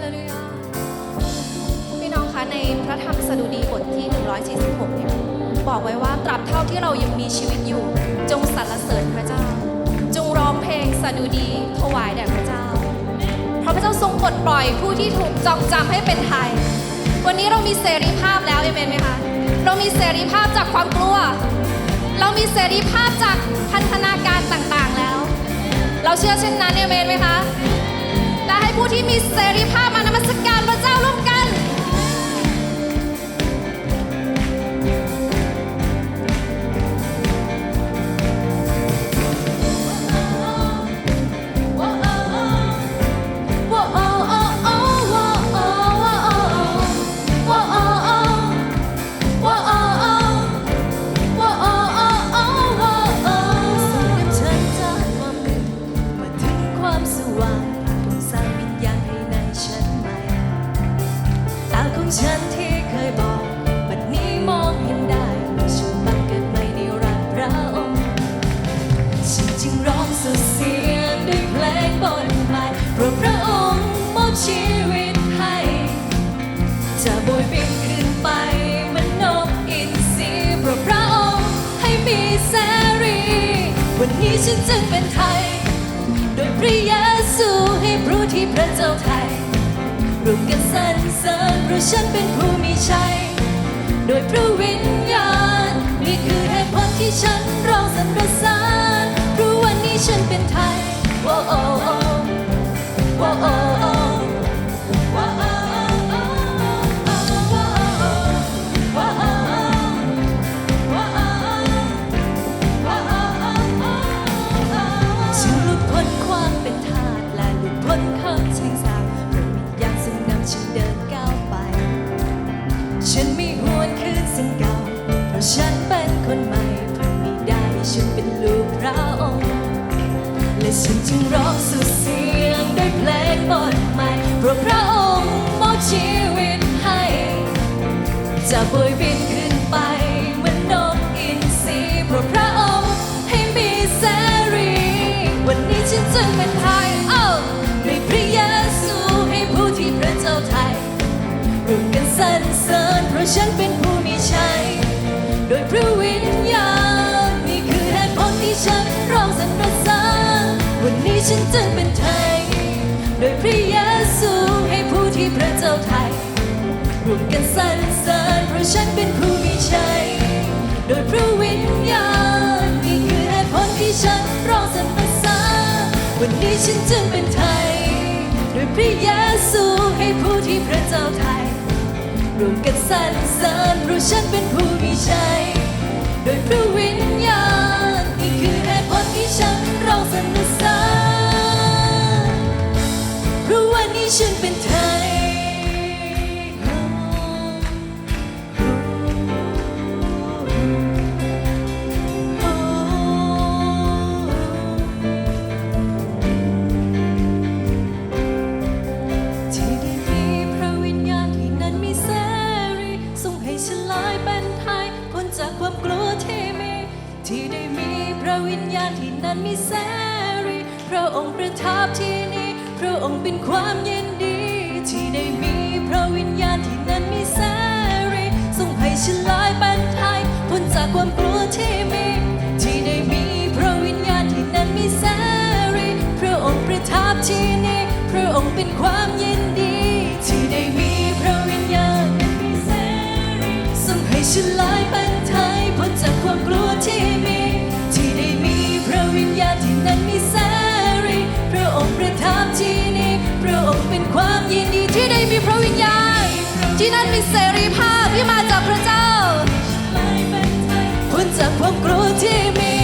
เลลูยาพี่น้องคะในพระธรรมสดุดีบทที่ 146 เนี่ยบอกไว้ว่าตราบเท่าที่เรายังมีชีวิตอยู่ จงสรรเสริญพระเจ้า จงร้องเพลงสดุดีถวายแด่พระเจ้าเพราะพระเจ้าทรงปลดปล่อยผู้ที่ถูกจองจำให้เป็นไทย วันนี้เรามีเสรีภาพแล้วเอเมนไหมคะเรามีเสรีภาพจากความกลัว เรามีเสรีภาพจากพันธนาการต่างๆแล้ว เราเชื่อเช่นนั้นเอเมนไหมคะ ที่มีเสรีภาพมานมัสการพระเจ้าร่วมกัน ฉันจึงเป็นไทย โดยพระเยซูให้รู้ที่พระเจ้าไทยรวมกันสรรเสริญเพราะฉันเป็นผู้มีชัย โดยพระวิญญาณ นี่คือเหตุผลที่ฉันร้องสรรเสริญเพราะวันนี้ฉันเป็นไทยโอ้ และฉันจึงร้องสุดเสียงด้วยเพลงบทใหม่เพราะพระองค์มอบชีวิตให้ จะโบยบินขึ้นไปเหมือนนกอินทรีเพราะพระองค์ให้มีเสรี วันนี้ฉันจึงเป็นไทยโอ้ด้วยพระเยซูให้ผู้ที่พระเจ้าไทยร่วมกันสรรเสริญเพราะฉันเป็น เจ้าไทยรวมกันสรรเสริญเพราะฉันเป็นผู้มีชัย โดยพระวิญญาณนี่คือเหตุผลที่ฉันร้องสรรเสริญวันนี้ฉันจึงเป็นไทย โดยพระเยซูให้ผู้ที่พระเจ้าไทยรวมกันสรรเสริญเพราะฉันเป็นผู้มีชัย โดยพระวิญ วิญญาณที่นั้นมีเสรีพระองค์ประทับที่นี่ พระองค์เป็นความยินดี ที่ได้มีพระวิญญาณที่นั้นมีเสรีทรงให้ฉลอยเป็นไทยพ้นจากความกลัวที่มี ที่ได้มีพระวิญญาณที่นั้นมีเสรีพระองค์ประทับที่นี่ พระองค์เป็นความยินดี ที่ได้มีพระวิญญาณนั้นมีเสรีทรงให้ฉลอย ยินดีที่ได้มีพระวิญญาณ ที่นั่นมีเสรีภาพที่มาจากพระเจ้าพ้นจากความกลัวที่มี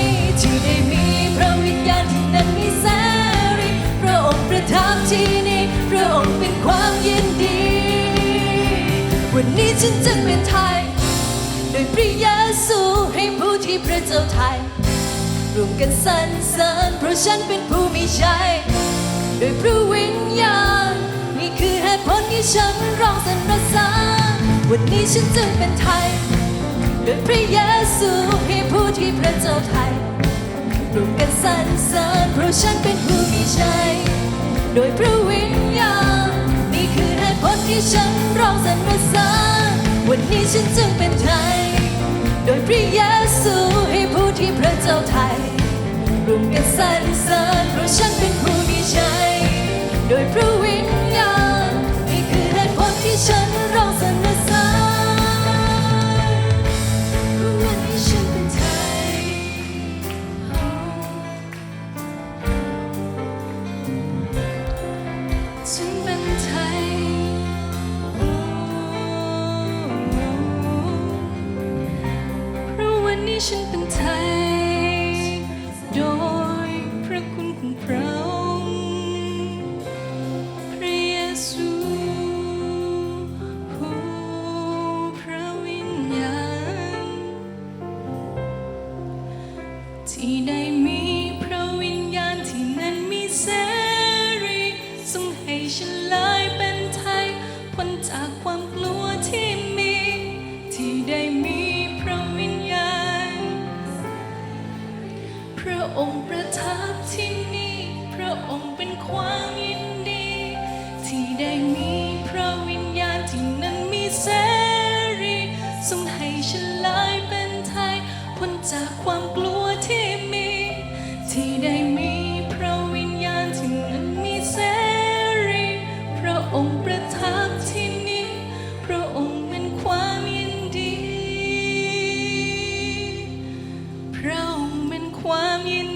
ที่ได้มีพระวิญญาณที่นั้นมีเสรีพระองค์ประทับที่นี่พระองค์เป็นความยินดี วันนี้ฉันจึงเป็นไทย โดยพระเยซูให้ผู้ที่พระเจ้าไทยรวมกันสรรเสริญเพราะฉันเป็นผู้มีชั ฉันร้องสรรเสริญวันนี้ฉันจึงเป็นไทยโดยพระเยซูให้ผู้ที่พระเจ้าไทยรวมกันสรรเสริญเพราะฉันเป็นผู้มีชัยโดยพระวิญญาณนี่คือเหตุผลที่ฉันร้องสรรเสริญวันนี้ฉันจึงเป็นไทย โดยพระเยซูให้ผู้ที่พระเจ้าไทยรวมกันสรรเสริญเพราะฉันเป็น ที่ได้มีพระวิญญาณที่นั้นมีเสรีทรงให้ฉันลายเป็นไทยพ้นจากความกลัวที่มี ที่ได้มีพระวิญญาณ พระองค์ประทับที่ ความยิน